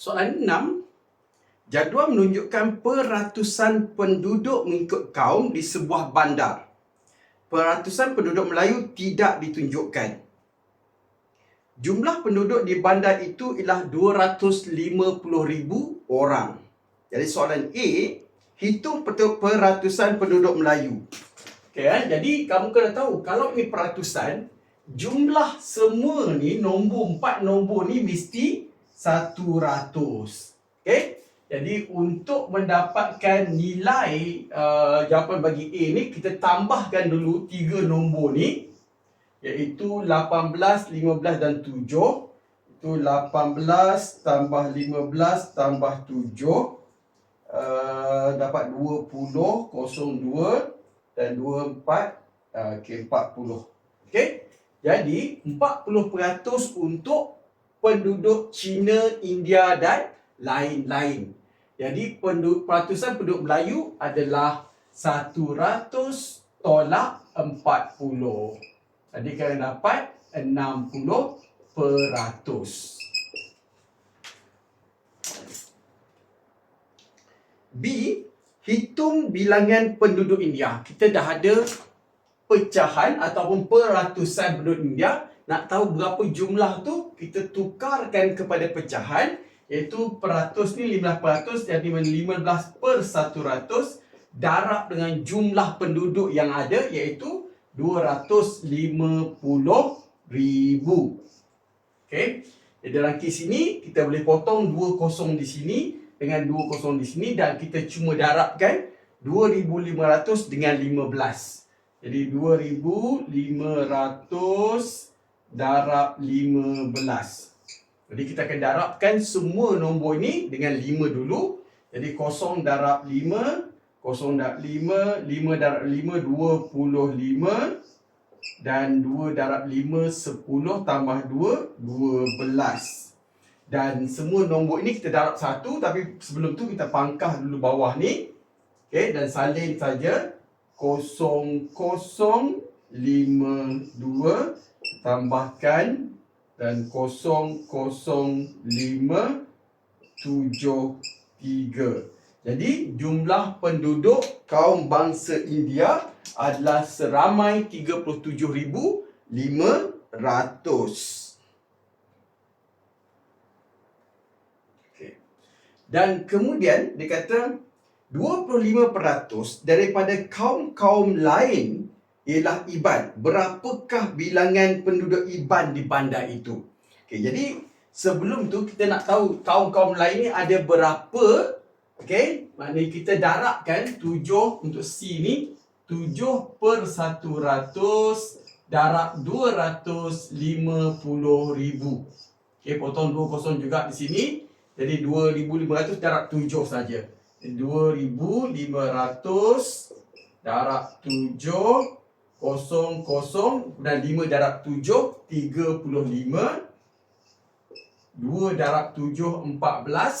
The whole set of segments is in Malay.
Soalan 6. Jadual menunjukkan peratusan penduduk mengikut kaum di sebuah bandar. Peratusan penduduk Melayu tidak ditunjukkan. Jumlah penduduk di bandar itu ialah 250,000 orang. Jadi soalan A, hitung peratusan penduduk Melayu. Okay, eh? Jadi kamu kena tahu kalau ni peratusan, jumlah semua ni nombor empat nombor ni mesti 100. Okay? Jadi untuk mendapatkan nilai uh, jawapan bagi A ni kita tambahkan dulu tiga nombor ni iaitu 18, 15 dan 7. Itu 18 tambah 15 tambah 7 uh, dapat 20, 02 dan 24 uh, okay, 40. Okey. Jadi 40% untuk penduduk Cina, India dan lain-lain. Jadi penduduk, peratusan penduduk Melayu adalah 100 tolak 40. Jadi kalian dapat 60 peratus. B. Hitung bilangan penduduk India. Kita dah ada pecahan ataupun peratusan penduduk India. Nak tahu berapa jumlah tu, kita tukarkan kepada pecahan iaitu peratus ni 15% jadi 15 per 100 darab dengan jumlah penduduk yang ada iaitu 250 ribu. Okey. Dalam kes ini kita boleh potong 2 kosong di sini dengan 2 kosong di sini dan kita cuma darabkan 2500 dengan 15. Jadi 2500 darab 15. Jadi kita akan darabkan semua nombor ini dengan 5 dulu. Jadi kosong darab 5, kosong darab 5, 5 darab 5, 25. Dan 2 darab 5, 10 tambah 2, 12. Dan semua nombor ini kita darab satu tapi sebelum tu kita pangkah dulu bawah ni. Okay, dan salin saja. Kosong, kosong, lima, dua. Tambahkan dan 00573. Jadi jumlah penduduk kaum bangsa India adalah seramai 37,500. Okay. Dan kemudian dia kata 25% daripada kaum-kaum lain ialah Iban. Berapakah bilangan penduduk Iban di bandar itu? Okey, jadi sebelum tu kita nak tahu kaum-kaum lain ni ada berapa. Okey, maknanya kita darabkan 7 untuk C ni 7 per 100 darab 250 ribu. Okey, potong 2 kosong juga di sini. Jadi 2500 darab 7 saja. 2500 darab 7 kosong kosong dan lima darab tujuh tiga puluh lima. Dua darab tujuh empat belas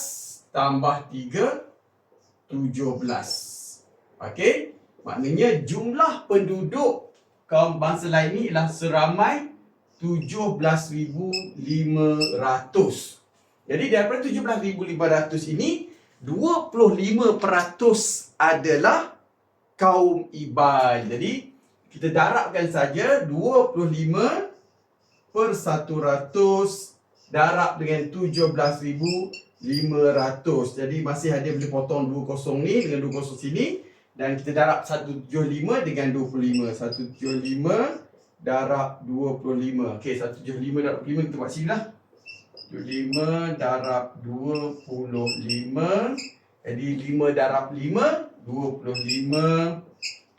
tambah tiga tujuh belas. Okey? Maknanya jumlah penduduk kaum bangsa lain ni ialah seramai tujuh belas ribu lima ratus. Jadi daripada tujuh belas ribu lima ratus ini dua puluh lima peratus adalah kaum Iban. Jadi kita darabkan saja 25 per 100 darab dengan 17,500. Jadi masih ada boleh potong 2 kosong ni dengan 2 kosong sini. Dan kita darab 175 dengan 25. 175 darab 25. Okey, 175 darab 25 kita buat sini lah. 75 darab 25. Jadi 5 darab 5, 25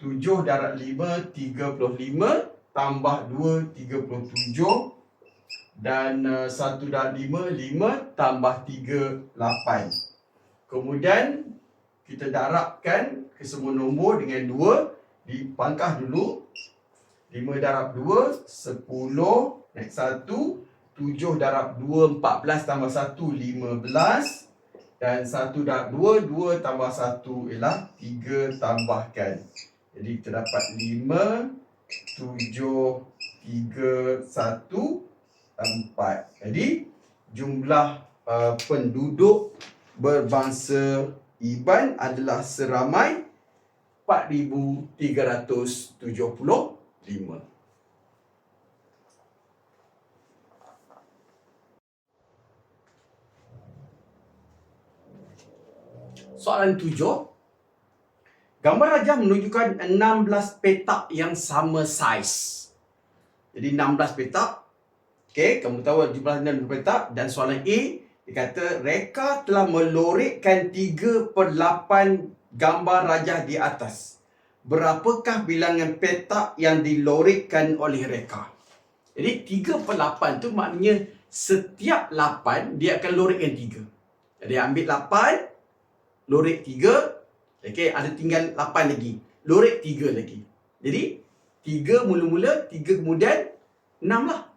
7 darab 5, 35 tambah 2, 37 dan uh, 1 darab 5, 5 tambah 3, 8 kemudian kita darabkan ke semua nombor dengan 2 dipangkah dulu. 5 darab 2, 10 naik 1 7 darab 2, 14 tambah 1, 15 dan 1 darab 2, 2 tambah 1 ialah 3 tambahkan jadi kita dapat 5, 7, 3, 1, 4. Jadi jumlah uh, penduduk berbangsa Iban adalah seramai 4375. Soalan tujuh. Gambar rajah menunjukkan 16 petak yang sama saiz. Jadi 16 petak. Okey, kamu tahu jumlah 16 petak dan soalan A dia kata reka telah melorikkan 3 per 8 gambar rajah di atas. Berapakah bilangan petak yang dilorikkan oleh reka? Jadi 3 per 8 tu maknanya setiap 8 dia akan lorikkan 3. Jadi ambil 8, lorik 3, Okey, ada tinggal 8 lagi. Lorek 3 lagi. Jadi 3 mula-mula, 3 kemudian 6 lah.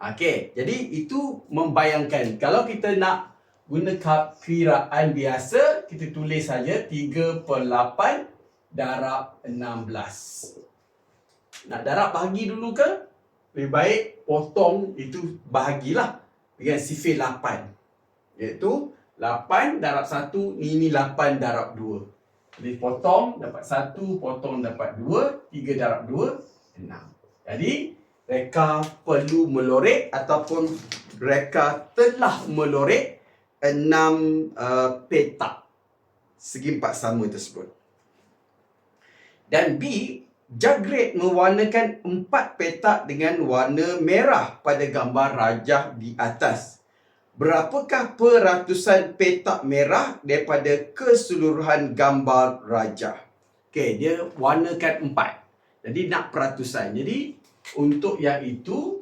Okey, jadi itu membayangkan kalau kita nak guna kiraan biasa, kita tulis saja 3 per 8 darab 16. Nak darab bahagi dulu ke? Lebih baik potong itu bahagilah dengan sifir 8. Iaitu 8 darab 1, ini 8 darab 2. Jadi potong dapat satu, potong dapat dua, tiga darab dua, enam. Jadi reka perlu melorek ataupun reka telah melorek enam uh, petak segi empat sama tersebut. Dan B, Jagret mewarnakan empat petak dengan warna merah pada gambar rajah di atas berapakah peratusan petak merah daripada keseluruhan gambar raja? Okey, dia warnakan empat. Jadi nak peratusan. Jadi untuk yang itu,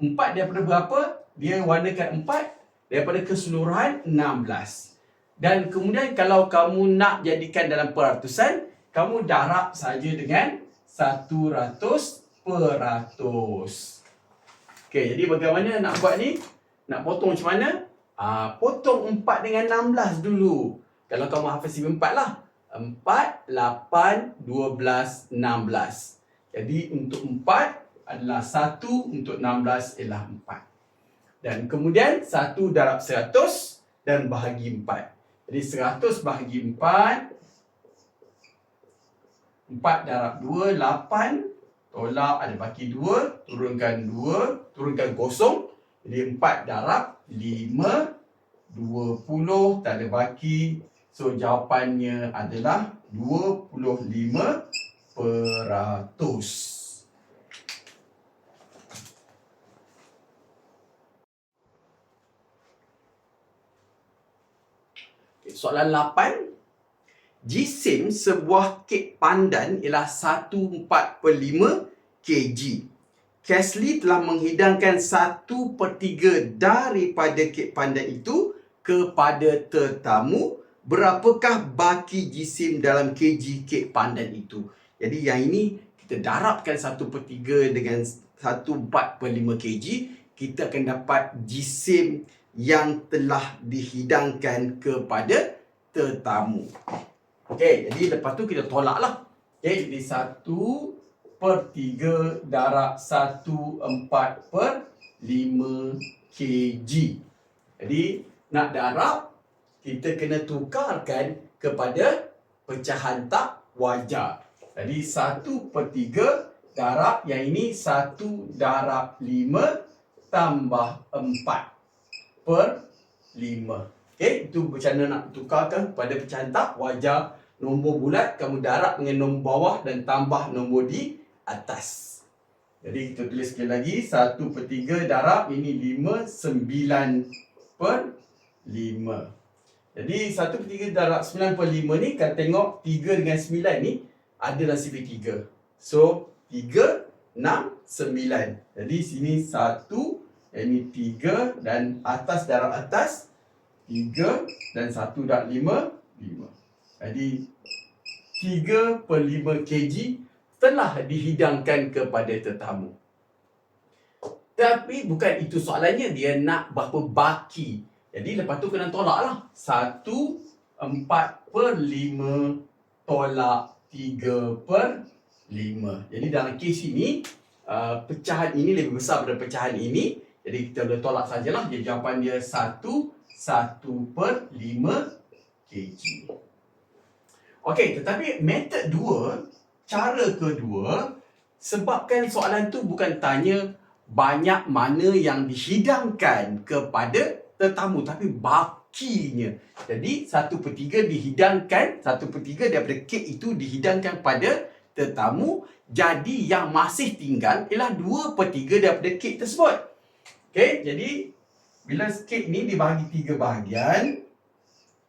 empat daripada berapa? Dia warnakan empat daripada keseluruhan enam belas. Dan kemudian kalau kamu nak jadikan dalam peratusan, kamu darab saja dengan satu ratus peratus. Okey, jadi bagaimana nak buat ni? Nak potong macam mana? Ah, potong 4 dengan 16 dulu. Kalau kamu hafal sifir 4 lah. 4, 8, 12, 16. Jadi untuk 4 adalah 1, untuk 16 ialah 4. Dan kemudian 1 darab 100 dan bahagi 4. Jadi 100 bahagi 4. 4 darab 2, 8. Tolak ada baki 2. Turunkan 2. Turunkan kosong. Jadi 4 darab 5 20 tak ada baki. So jawapannya adalah 25 peratus. Soalan 8. Jisim sebuah kek pandan ialah 1/4 per 5 kg. Casely telah menghidangkan satu per tiga daripada kek pandan itu kepada tetamu. Berapakah baki jisim dalam kg kek pandan itu? Jadi yang ini kita darabkan satu per tiga dengan satu empat per lima kg. Kita akan dapat jisim yang telah dihidangkan kepada tetamu. Okey, jadi lepas tu kita tolaklah. Okey, jadi satu per 3 darab 1 4 per 5 kg. Jadi nak darab kita kena tukarkan kepada pecahan tak wajar. Jadi 1 per 3 darab yang ini 1 darab 5 tambah 4 per 5. Okey, itu macam mana nak tukarkan pada pecahan tak wajar nombor bulat kamu darab dengan nombor bawah dan tambah nombor di atas. Jadi kita tulis sekali lagi. 1 per 3 darab. Ini 5. 9 per 5. Jadi 1 per 3 darab 9 per 5 ni. Kita tengok 3 dengan 9 ni. Adalah sifir 3. So 3, 6, 9. Jadi sini 1. Ini 3. Dan atas darab atas. 3. Dan 1 darab 5. 5. Jadi 3 per 5 kg telah dihidangkan kepada tetamu. Tapi bukan itu soalannya. Dia nak berapa baki. Jadi lepas tu kena tolak lah. Satu, empat per lima, tolak tiga per lima. Jadi dalam kes ini, uh, pecahan ini lebih besar daripada pecahan ini. Jadi kita boleh tolak sajalah. Dia jawapan dia satu 1 per 5 kg. Okey, tetapi metod dua, cara kedua, sebabkan soalan tu bukan tanya banyak mana yang dihidangkan kepada tetamu, tapi bakinya. Jadi, satu per tiga dihidangkan, satu per tiga daripada kek itu dihidangkan pada tetamu. Jadi, yang masih tinggal ialah dua per tiga daripada kek tersebut. Okey, jadi bila kek ni dibahagi tiga bahagian,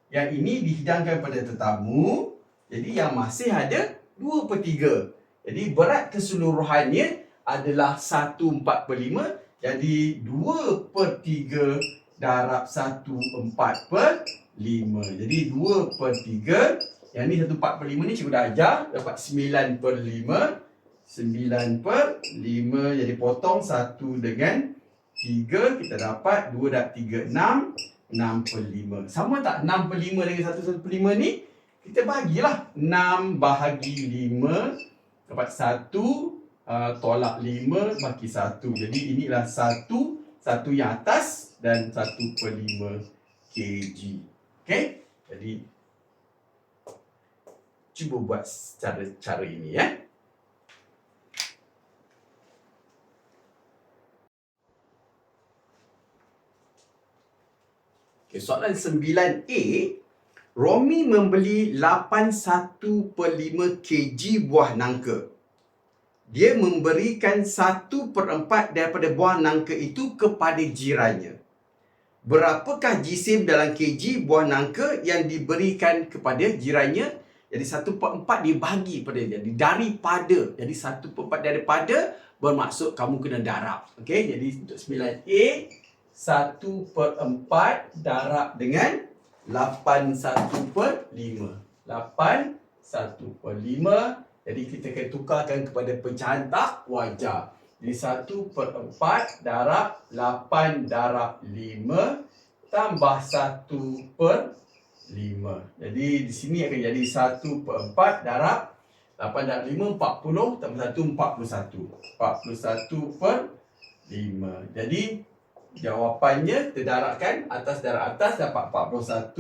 yang ini dihidangkan pada tetamu, jadi yang masih ada 2 per 3. Jadi berat keseluruhannya adalah 1 4 per 5. Jadi 2 per 3 darab 1 4 per 5. Jadi 2 per 3. Yang ni 1 4 per 5 ni cikgu dah ajar. Dapat 9 per 5. 9 per 5. Jadi potong 1 dengan 3. Kita dapat 2 darab 3 6. 6 per 5. Sama tak 6 per 5 dengan 1 1 per 5 ni? Kita bagilah 6 bahagi 5 dapat 1 uh, tolak 5 bagi 1 jadi inilah 1 1 yang atas dan 1 per 5 kg. Ok jadi cuba buat cara-cara ini ya. Okay, soalan 9A Romi membeli 81 per 5 kg buah nangka. Dia memberikan 1 per 4 daripada buah nangka itu kepada jirannya. Berapakah jisim dalam kg buah nangka yang diberikan kepada jirannya? Jadi 1 per 4 dibagi pada dia. Jadi daripada. Jadi 1 per 4 daripada bermaksud kamu kena darab. Okey, jadi untuk 9A 1 per 4 darab dengan 8 1 per 5. 8 1 per 5. Jadi kita akan tukarkan kepada pecahan tak wajar. Jadi 1 per 4 darab 8 darab 5 tambah 1 per 5. Jadi di sini akan jadi 1 per 4 darab 8 darab 5 40 tambah 1 41. 41 per 5. Jadi Jawapannya terdarabkan atas darab atas dapat 41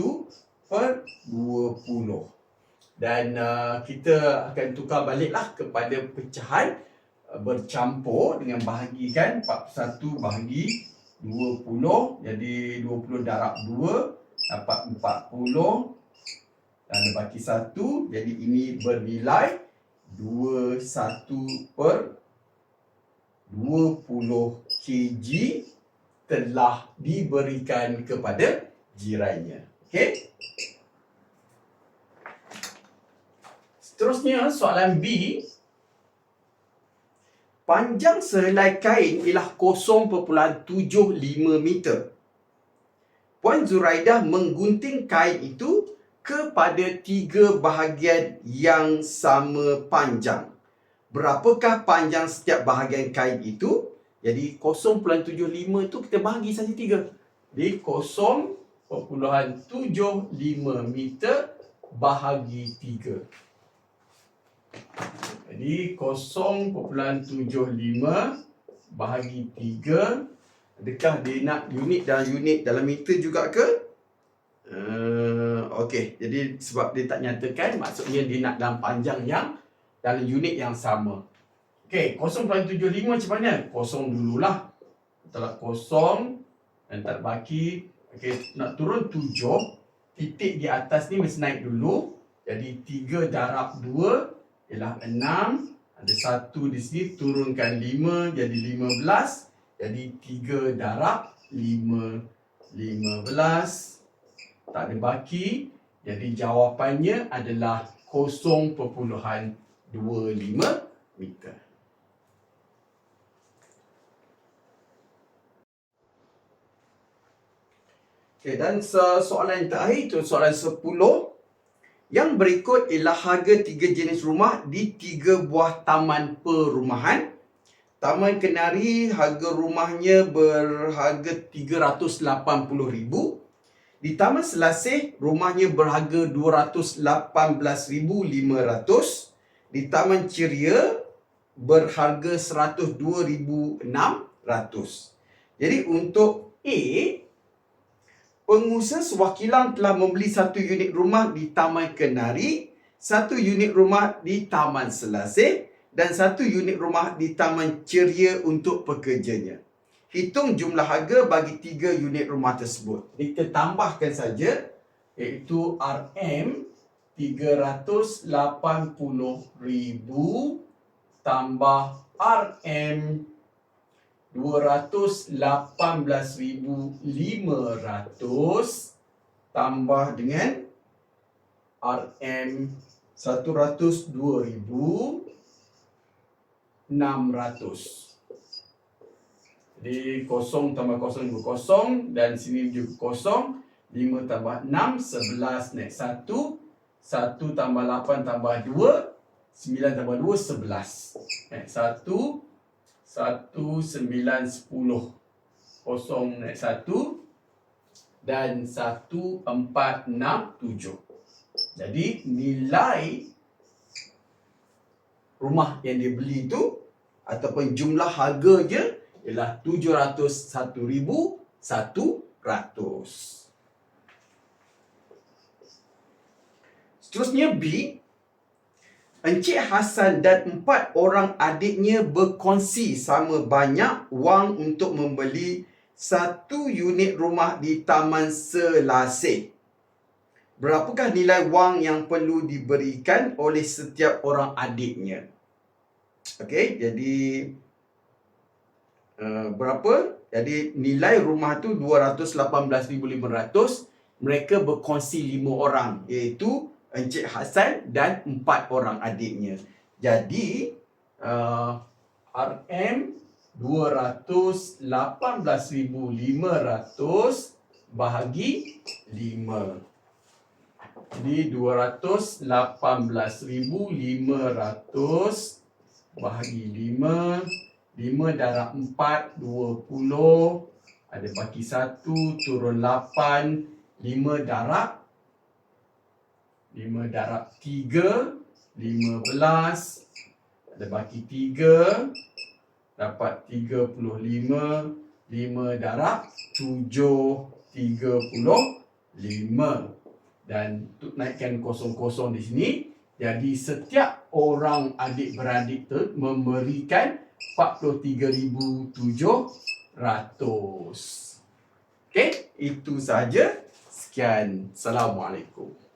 per 20. Dan uh, kita akan tukar baliklah kepada pecahan uh, bercampur dengan bahagikan 41 bahagi 20. Jadi 20 darab 2 dapat 40 dan bagi 1. Jadi ini bernilai 21 per 20 kg telah diberikan kepada jirannya. Okey? Seterusnya soalan B. Panjang sehelai kain ialah 0.75 meter. Puan Zuraidah menggunting kain itu kepada tiga bahagian yang sama panjang. Berapakah panjang setiap bahagian kain itu? Jadi 0.75 tu kita bagi saja 3. Jadi 0.75 meter bahagi 3. Jadi 0.75 bahagi 3. Adakah dia nak unit dalam unit dalam meter juga ke? Uh, Okey, jadi sebab dia tak nyatakan maksudnya dia nak dalam panjang yang dalam unit yang sama. Okey, 0.75 macam mana? Kosong dululah. Letak kosong dan tak baki. Okey, nak turun 7. Titik di atas ni mesti naik dulu. Jadi 3 darab 2 ialah 6. Ada 1 di sini turunkan 5 jadi 15. Jadi 3 darab 5 15. Tak ada baki. Jadi jawapannya adalah 0.25 meter. Okay, dan soalan yang terakhir itu soalan 10. Yang berikut ialah harga tiga jenis rumah di tiga buah taman perumahan. Taman Kenari harga rumahnya berharga RM380,000. Di Taman Selasih rumahnya berharga RM218,500. Di Taman Ceria berharga RM102,600. Jadi untuk A pengusaha sewakilan telah membeli satu unit rumah di Taman Kenari, satu unit rumah di Taman Selasih dan satu unit rumah di Taman Ceria untuk pekerjanya. Hitung jumlah harga bagi tiga unit rumah tersebut. Kita tambahkan saja iaitu RM 380,000 tambah RM 218,500 tambah dengan RM 102,600. Jadi kosong tambah kosong juga kosong dan sini juga kosong. 5 tambah 6, 11 naik 1. 1 tambah 8 tambah 2. 9 tambah 2, 11. Naik 1. 1, 9, 10. Kosong naik 1. Dan 1, 4, 6, 7. Jadi nilai rumah yang dia beli tu ataupun jumlah harga je ialah 701,100. Seterusnya B. Encik Hasan dan empat orang adiknya berkongsi sama banyak wang untuk membeli satu unit rumah di Taman Selasih. Berapakah nilai wang yang perlu diberikan oleh setiap orang adiknya? Okey, jadi uh, berapa? Jadi nilai rumah tu 218,500. Mereka berkongsi lima orang iaitu Encik Hasan dan empat orang adiknya. Jadi uh, RM 218,500 bahagi 5. Jadi 218,500 bahagi 5. 5 darab 4, 20. Ada baki 1, turun 8. 5 darab 5 darab 3 15 ada baki 3 dapat 35 5 darab 7 35 dan untuk naikkan kosong-kosong di sini jadi setiap orang adik-beradik tu memberikan 43,700 Okey, itu saja. Sekian. Assalamualaikum.